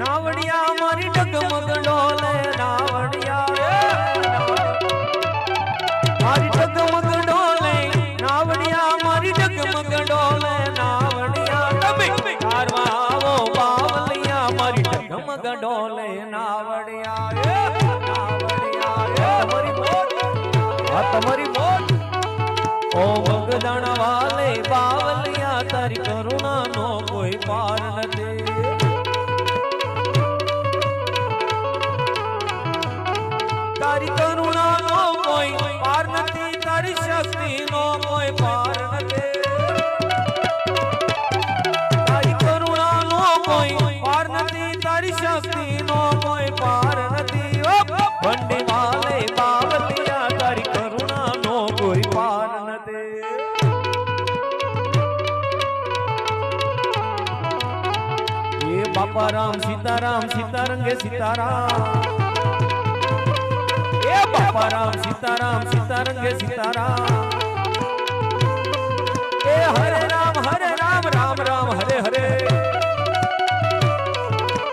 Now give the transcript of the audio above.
રાવણિયા મારી ડગમગ ડોલે રાવણિયા મારી ડગમગ ડોલે રાવણિયા મારી ડગમગ ડોલે તમે તારવા મારી ડગમગ ડોલે રાવણિયા તમારી મોટ ઓ ભગદણ વાલે, બાવલિયા, તારી કરુણા નો કોઈ પાર નથી. તારી કરુણા નો કોઈ પાર નથી, તારી શક્તિ નો કોઈ પાર નથી. તારી કરુણા નો કોઈ પાર નથી, તારી શક્તિ નો કોઈ પાર નથી. ઓ, ભંડી વાલે બાવલિયા તારી કરુણા નો કોઈ પાર નથી. બાપા રામ, સીતારામ, સીતારંગે સીતારામ. બાપા રામ સીતારામ સીતારંગે સીતારામ.